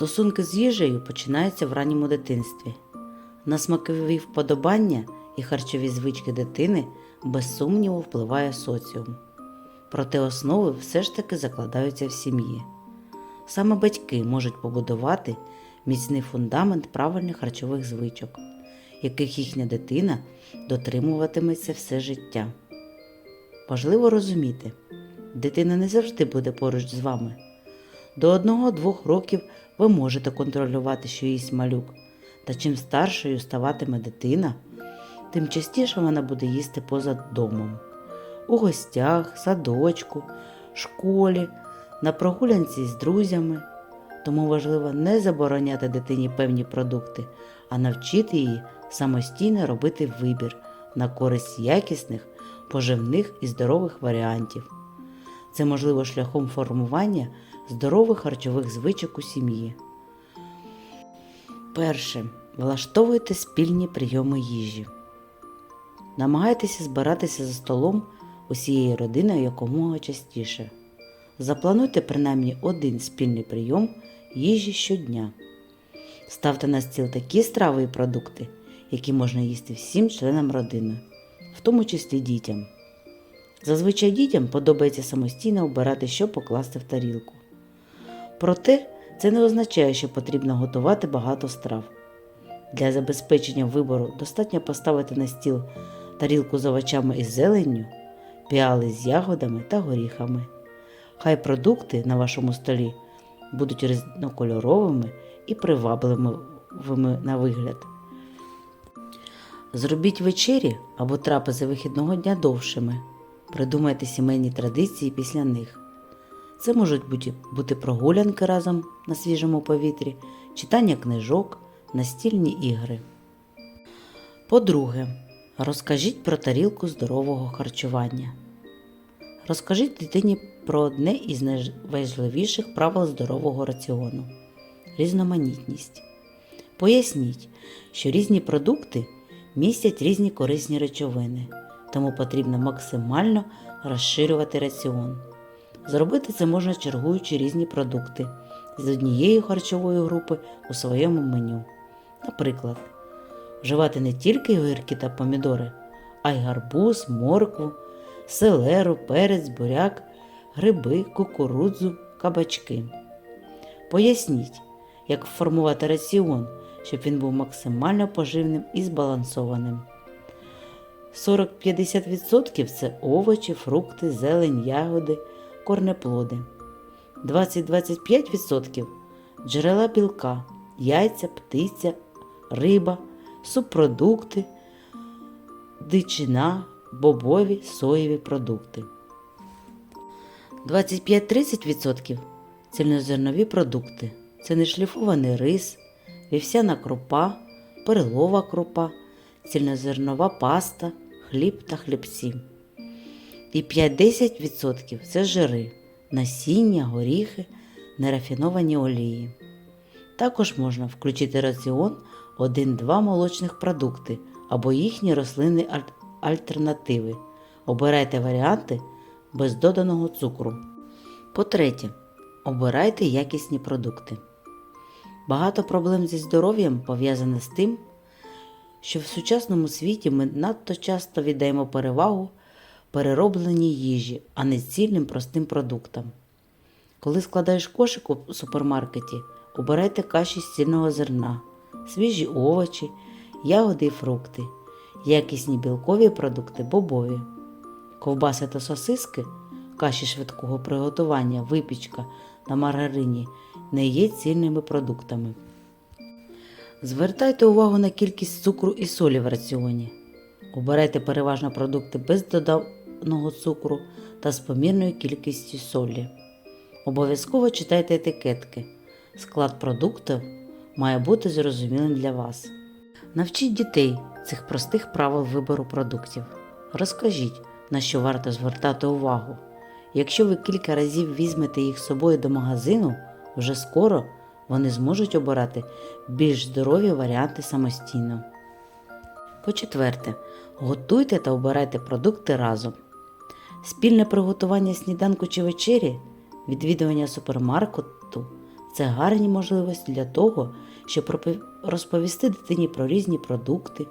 Стосунки з їжею починаються в ранньому дитинстві. На смакові вподобання і харчові звички дитини без сумніву впливає соціум. Проте основи все ж таки закладаються в сім'ї. Саме батьки можуть побудувати міцний фундамент правильних харчових звичок, яких їхня дитина дотримуватиметься все життя. Важливо розуміти, дитина не завжди буде поруч з вами. До одного-двох років ви можете контролювати, що їсть малюк, та чим старшою ставатиме дитина, тим частіше вона буде їсти поза домом, у гостях, садочку, школі, на прогулянці з друзями. Тому важливо не забороняти дитині певні продукти, а навчити її самостійно робити вибір на користь якісних, поживних і здорових варіантів. Це можливо шляхом формування здорових харчових звичок у сім'ї. Перше. Влаштовуйте спільні прийоми їжі. Намагайтеся збиратися за столом усією родиною якомога частіше. Заплануйте принаймні один спільний прийом їжі щодня. Ставте на стіл такі страви і продукти, які можна їсти всім членам родини, в тому числі дітям. Зазвичай дітям подобається самостійно обирати, що покласти в тарілку. Проте це не означає, що потрібно готувати багато страв. Для забезпечення вибору достатньо поставити на стіл тарілку з овочами і зеленню, піали з ягодами та горіхами. Хай продукти на вашому столі будуть різнокольоровими і привабливими на вигляд. Зробіть вечері або трапези вихідного дня довшими. Придумайте сімейні традиції після них. Це можуть бути, бути прогулянки разом на свіжому повітрі, читання книжок, настільні ігри. По-друге, розкажіть про тарілку здорового харчування. Розкажіть дитині про одне із найважливіших правил здорового раціону різноманітність. Поясніть, що різні продукти містять різні корисні речовини, тому потрібно максимально розширювати раціон. Зробити це можна чергуючи різні продукти з однієї харчової групи у своєму меню. Наприклад, вживати не тільки огірки та помідори, а й гарбуз, моркву, селеру, перець, буряк, гриби, кукурудзу, кабачки. Поясніть, як формувати раціон, щоб він був максимально поживним і збалансованим. 40-50% це овочі, фрукти, зелень, ягоди, корнеплоди. 20-25% джерела білка, яйця, птиця, риба, субпродукти, дичина, бобові, соєві продукти. 25-30% цільнозернові продукти. Це нешліфований рис, вівсяна крупа, перелова крупа, цільнозернова паста, хліб та хлібці. І 5-10% це жири, насіння, горіхи, нерафіновані олії. Також можна включити раціон 1-2 молочних продукти або їхні рослинні аль- альтернативи. Обирайте варіанти без доданого цукру. По-третє, обирайте якісні продукти. Багато проблем зі здоров'ям пов'язане з тим, що в сучасному світі ми надто часто віддаємо перевагу переробленій їжі, а не цільним простим продуктам. Коли складаєш кошик у супермаркеті, обирайте каші з цільного зерна, свіжі овочі, ягоди і фрукти, якісні білкові продукти бобові, ковбаси та сосиски, каші швидкого приготування, випічка на маргарині не є цільними продуктами. Звертайте увагу на кількість цукру і солі в раціоні. Обирайте переважно продукти без доданого цукру та з помірною кількістю солі. Обов'язково читайте етикетки. Склад продуктів має бути зрозумілим для вас. Навчіть дітей цих простих правил вибору продуктів. Розкажіть, на що варто звертати увагу. Якщо ви кілька разів візьмете їх з собою до магазину, вже скоро вони зможуть обирати більш здорові варіанти самостійно. По-четверте, готуйте та обирайте продукти разом. Спільне приготування сніданку чи вечері, відвідування супермаркету Це гарні можливості для того, щоб розповісти дитині про різні продукти,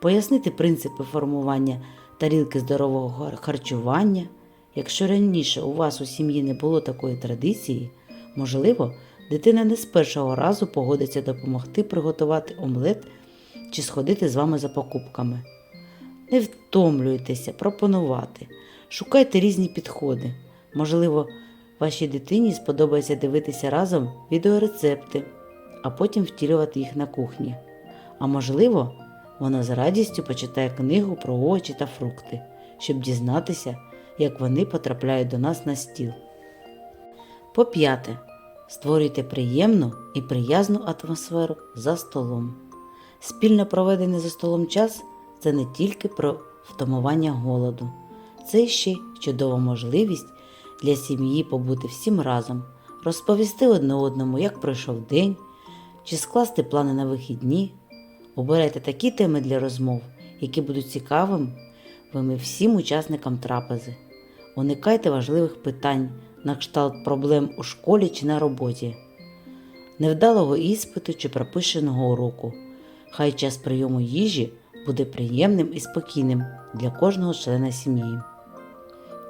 пояснити принципи формування тарілки здорового харчування. Якщо раніше у вас у сім'ї не було такої традиції, можливо, дитина не з першого разу погодиться допомогти приготувати омлет чи сходити з вами за покупками. Не втомлюйтеся пропонувати, шукайте різні підходи. Можливо, вашій дитині сподобається дивитися разом відеорецепти, а потім втілювати їх на кухні. А можливо, вона з радістю почитає книгу про овочі та фрукти, щоб дізнатися, як вони потрапляють до нас на стіл. По п'яте. Створюйте приємну і приязну атмосферу за столом. Спільно проведений за столом час це не тільки про втамування голоду, це ще чудова можливість для сім'ї побути всім разом, розповісти одне одному, як пройшов день, чи скласти плани на вихідні. Обирайте такі теми для розмов, які будуть цікавими всім учасникам трапези. Уникайте важливих питань на кшталт проблем у школі чи на роботі, невдалого іспиту чи пропущеного уроку. Хай час прийому їжі буде приємним і спокійним для кожного члена сім'ї.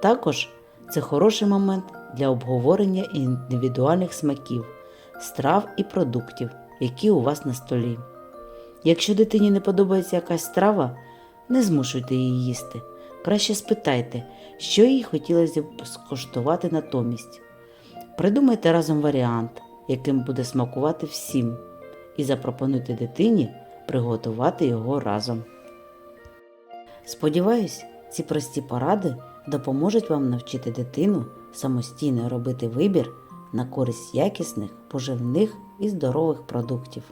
Також це хороший момент для обговорення індивідуальних смаків, страв і продуктів, які у вас на столі. Якщо дитині не подобається якась страва, не змушуйте її їсти. Краще спитайте, що їй хотілося б скуштувати натомість. Придумайте разом варіант, яким буде смакувати всім, і запропонуйте дитині приготувати його разом. Сподіваюсь, ці прості поради допоможуть вам навчити дитину самостійно робити вибір на користь якісних, поживних і здорових продуктів.